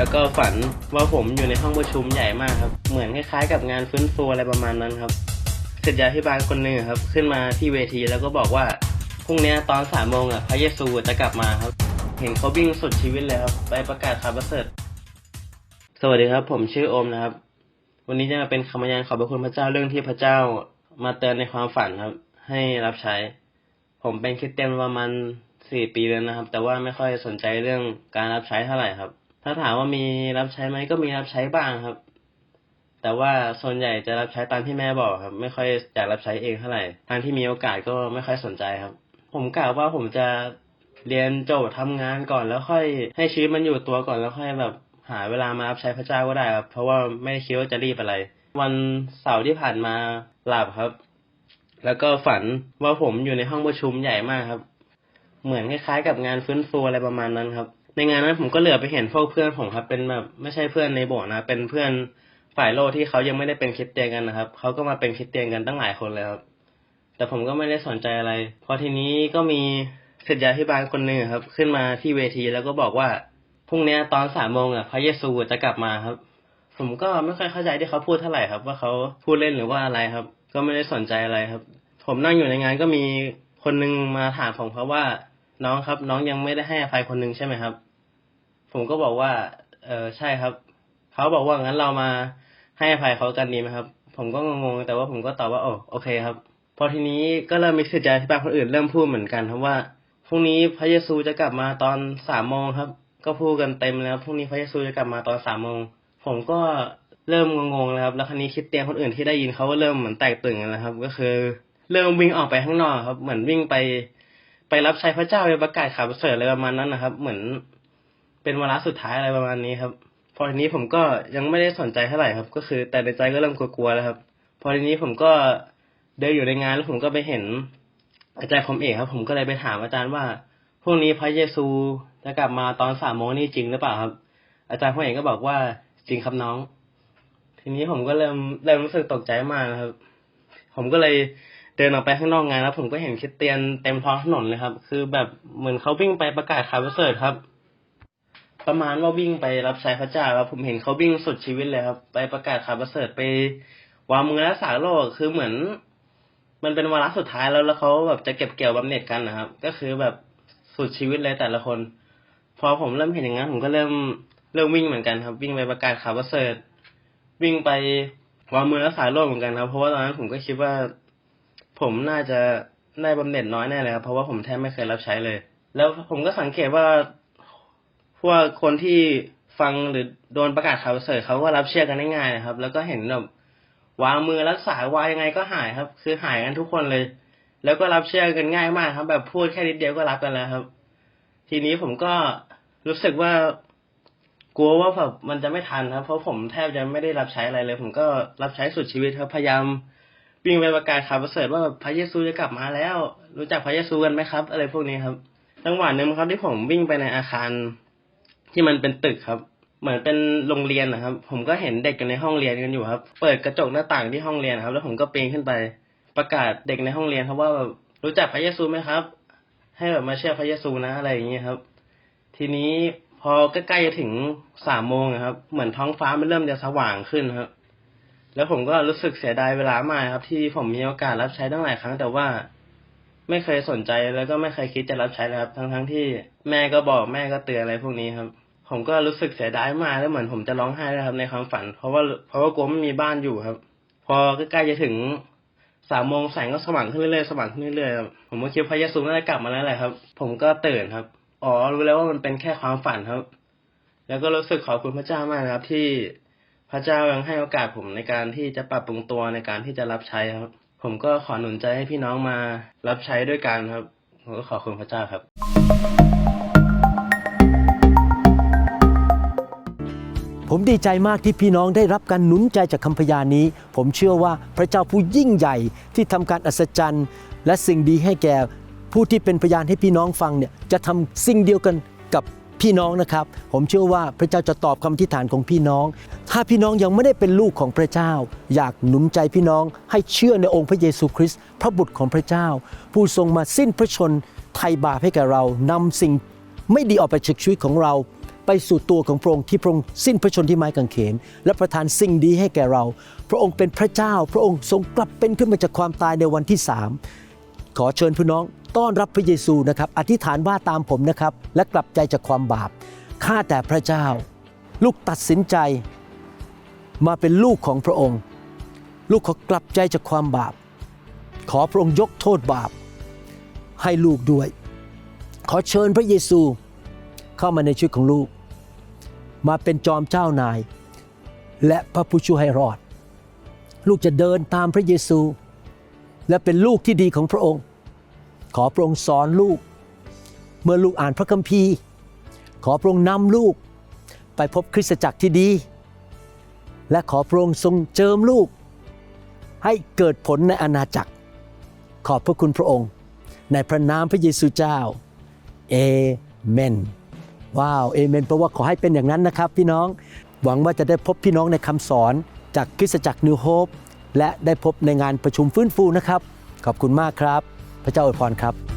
แล้วก็ฝันว่าผมอยู่ในห้องประชุมใหญ่มากครับ เหมือนคล้ายๆกับงานฟื้นฟูอะไรประมาณนั้นครับศิษยาพิบาลคนหนึ่งครับ ขึ้นมาที่เวทีแล้วก็บอกว่าพรุ่งนี้ตอนสามโมงอะพระเยซูจะกลับมาครับ เห็นเขาวิ่งสุดชีวิตเลยครับไปประกาศข่าวประเสริฐสวัสดีครับ ผมชื่อโอมนะครับ วันนี้จะมาเป็นคำบรรยายขอบพระคุณพระเจ้าเรื่องที่พระเจ้ามาเตือนในความฝันครับ ให้รับใช้ ผมเป็นคริสเตียนประมาณสี่ปีแล้วนะครับ แต่ว่าไม่ค่อยสนใจเรื่องการรับใช้เท่าไหร่ครับ ถ้าถามว่ามีรับใช้ไหมก็มีรับใช้บ้างครับ แต่ว่าส่วนใหญ่จะรับใช้ตามที่แม่บอกครับ ไม่ค่อยอยากรับใช้เองเท่าไหร่ทางที่มีโอกาสก็ไม่ค่อยสนใจครับ ผมกล่าวว่าผมจะเรียนจบทำงานก่อนแล้วค่อยให้ชีวิตมันอยู่ตัวก่อนแล้วค่อยแบบหาเวลามารับใช้พระเจ้าก็ได้ครับ เพราะว่าไม่ได้คิดว่าจะรีบอะไร วันเสาร์ที่ผ่านมาหลับครับ แล้วก็ฝันว่าผมอยู่ในห้องประชุมใหญ่มากครับ เหมือนคล้ายๆกับงานฟื้นฟูอะไรประมาณนั้นครับ ในงานนั้นผมก็เหลือไปเห็นพวกเพื่อนผมครับ เป็นแบบไม่ใช่เพื่อนในโบสถ์นะเป็นเพื่อนฝ่ายโลกที่เขายังไม่ได้เป็นคริสเตียนกันนะครับเขาก็มาเป็นคริสเตียนกันตั้งหลายคนเลยครับ แต่ผมก็ไม่ได้สนใจอะไร พอทีนี้ก็มีศิษยาพิบาลคนหนึ่งครับ ขึ้นมาที่เวทีแล้วก็บอกว่าพรุ่งนี้ตอนสามโมงอะพระเยซูจะกลับมาครับ ผมก็ไม่ค่อยเข้าใจที่เขาพูดเท่าไหร่ครับ ว่าเขาพูดเล่นหรือว่าอะไรครับ ก็ไม่ได้สนใจอะไรครับ ผมนั่งอยู่ในงานก็มีคนนึงมาถามผมครับว่า น้องครับ น้องยังไม่ได้ให้อภัยคนหนึ่งใช่ไหมครับ ผมก็บอกว่า เออใช่ครับ เขาบอกว่างั้นเรามาให้อภัยเขากันดีไหมครับ ผมก็งงๆแต่ว่าผมก็ตอบว่าโอ้โอเคครับ พอทีนี้ก็เริ่มมีศิษยาธิบาลคนอื่นเริ่มพูดเหมือนกันครับว่าพรุ่งนี้พระเยซูจะกลับมาตอนสามโมงครับ ก็พูดกันเต็มแล้วพรุ่งนี้พระเยซูจะกลับมาตอนสามโมงผมก็เริ่มงงๆแล้วครับ แล้วคราวนี้คิดเตียนคนอื่นที่ได้ยินเขาก็เริ่มเหมือนแตกตื่นกันแล้วครับ ก็คือ เริ่มวิ่งออกไปข้างนอกครับ เหมือนวิ่งไป ไปรับใช้พระเจ้าไปประกาศข่าวประเสริฐอะไรประมาณนั้นนะครับ เหมือนเป็นวาระสุดท้ายอะไรประมาณนี้ครับ พอทีนี้ผมก็ยังไม่ได้สนใจเท่าไหร่ครับ ก็คือ แต่ในใจก็เริ่มกลัวๆแล้วครับ พอทีนี้ผมก็เดินอยู่ในงานแล้วผมก็ไปเห็น อาจารย์คมเอกครับ ผมก็เลยไปถามอาจารย์ว่าพรุ่งนี้พระเยซูจะกลับมาตอนสามโมงนี่จริงหรือเปล่าครับ อาจารย์คมเอกก็บอกว่าจริงครับน้อง ทีนี้ผมก็เริ่มเริ่มรู้สึกตกใจมากครับ ผมก็เลย เดินออกไปข้างนอกงานแล้วผมก็เห็นคริสเตียนเต็มท้องถนนเลยครับ คือแบบเหมือนเขาวิ่งไปประกาศข่าวประเสริฐครับ ประมาณว่าวิ่งไปรับใช้พระเจ้าครับ ผมเห็นเขาวิ่งสุดชีวิตเลยครับ ไปประกาศข่าวประเสริฐไปวางมือรักษาโรคคือเหมือน มันเป็นวาระสุดท้ายแล้วแล้วเขาแบบจะเก็บเกี่ยวบำเหน็จกันนะครับ ก็คือแบบสุดชีวิตเลยแต่ละคน พอผมเริ่มเห็นอย่างนั้นผมก็เริ่มเริ่มวิ่งเหมือนกันครับ วิ่งไปประกาศข่าวประเสริฐวิ่งไปวางมือรักษาโรคเหมือนกันครับ เพราะว่าตอนนั้นผมก็คิดว่า ผมน่าจะได้บำเหน็จน้อยแน่เลยครับเพราะว่าผมแทบไม่เคยรับใช้เลย แล้วผมก็สังเกตว่าพวกคนที่ฟังหรือโดนประกาศข่าวเสริฐเขาก็รับเชื่อกันได้ง่ายนะครับ แล้วก็เห็นแบบวางมือรักษาวางยังไงก็หายครับ คือหายกันทุกคนเลย แล้วก็รับเชื่อกันง่ายมากครับ แบบพูดแค่นิดเดียวก็รับกันแล้วครับ ทีนี้ผมก็รู้สึกว่ากลัวว่าแบบมันจะไม่ทันครับ เพราะผมแทบจะไม่ได้รับใช้อะไรเลย ผมก็รับใช้สุดชีวิตครับพยายาม วิ่งไปประกาศข่าวประเสริฐว่าแบบพระเยซูจะกลับมาแล้ว รู้จักพระเยซูกันไหมครับ อะไรพวกนี้ครับจังหวะหนึ่งครับที่ผมวิ่งไปในอาคาร ที่มันเป็นตึกครับ เหมือนเป็นโรงเรียนนะครับ ผมก็เห็นเด็กอยู่ในห้องเรียนกันอยู่ครับ เปิดกระจกหน้าต่างที่ห้องเรียนครับ แล้วผมก็ปีนขึ้นไปประกาศเด็กในห้องเรียนครับว่าแบบรู้จักพระเยซูไหมครับ ให้แบบมาเชื่อพระเยซูนะอะไรอย่างเงี้ยครับ ทีนี้พอใกล้ๆจะถึงสามโมงครับ เหมือนท้องฟ้ามันเริ่มจะสว่างขึ้นครับ แล้วผมก็รู้สึกเสียดายเวลามากครับ ที่ผมมีโอกาสรับใช้ตั้งหลายครั้งแต่ว่าไม่เคยสนใจแล้วก็ไม่เคยคิดจะรับใช้เลยครับ ทั้งๆที่แม่ก็บอกแม่ก็เตือนอะไรพวกนี้ครับ ผมก็รู้สึกเสียดายมากแล้วเหมือนผมจะร้องไห้เลยครับในความฝัน เพราะว่าเพราะว่ากลัวไม่มีบ้านอยู่ครับ พอใกล้ๆจะถึงสามโมงแสงก็สว่างขึ้นเรื่อยๆสว่างขึ้นเรื่อยๆครับผมก็คิดว่าพระเยซูน่าจะกลับมาแล้วแหละครับ ผมก็ตื่นครับอ๋อรู้แล้วว่ามันเป็นแค่ความฝันครับ แล้วก็รู้สึกขอบคุณพระเจ้ามากนะครับที่ พระเจ้ายังให้โอกาสผมในการที่จะปรับปรุงตัวในการที่จะรับใช้ครับ ผมก็ขอหนุนใจให้พี่น้องมารับใช้ด้วยกันครับผมก็ขอบคุณพระเจ้าครับ ผมดีใจมากที่พี่น้องได้รับการหนุนใจจากคำพยานนี้ ผมเชื่อว่าพระเจ้าผู้ยิ่งใหญ่ที่ทำการอัศจรรย์ และสิ่งดีให้แก่ ผู้ที่เป็นพยานให้พี่น้องฟังเนี่ยจะทำสิ่งเดียวกันกับ พี่น้องนะครับ ผมเชื่อว่าพระเจ้าจะตอบคำอธิฐานของพี่น้อง ถ้าพี่น้องยังไม่ได้เป็นลูกของพระเจ้า อยากหนุนใจพี่น้องให้เชื่อในองค์พระเยซูคริสต์พระบุตรของพระเจ้า ผู้ทรงมาสิ้นพระชนไถ่บาปให้แก่เรานำสิ่งไม่ดีออกไปจากชีวิตของเรา ไปสู่ตัวของพระองค์ที่พระองค์สิ้นพระชนที่ไม้กางเขน และประทานสิ่งดีให้แก่เรา พระองค์เป็นพระเจ้า พระองค์ทรงกลับเป็นขึ้นมาจากความตายในวันที่สามขอเชิญพี่น้อง ต้อนรับพระเยซูนะครับ อธิษฐานว่าตามผมนะครับ และกลับใจจากความบาป ข้าแต่พระเจ้า ลูกตัดสินใจ มาเป็นลูกของพระองค์ ลูกขอกลับใจจากความบาป ขอพระองค์ยกโทษบาป ให้ลูกด้วย ขอเชิญพระเยซูเข้ามาในชีวิตของลูก มาเป็นจอมเจ้านาย และพระผู้ช่วยให้รอด ลูกจะเดินตามพระเยซู และเป็นลูกที่ดีของพระองค์ ขอพระองค์สอนลูก เมื่อลูกอ่านพระคัมภีร์ ขอพระองค์นำลูก ไปพบคริสตจักรที่ดี และขอพระองค์ทรงเจิมลูก ให้เกิดผลในอาณาจักร ขอบพระคุณพระองค์ ในพระนามพระเยซูเจ้าเอเมนว้าวเอเมนแปลว่าขอให้เป็นอย่างนั้นนะครับ พี่น้องหวังว่าจะได้พบพี่น้องในคำสอนจากคริสตจักรนิวโฮปและได้พบในงานประชุมฟื้นฟูนะครับ ขอบคุณมากครับ พระเจ้าอวยพรครับ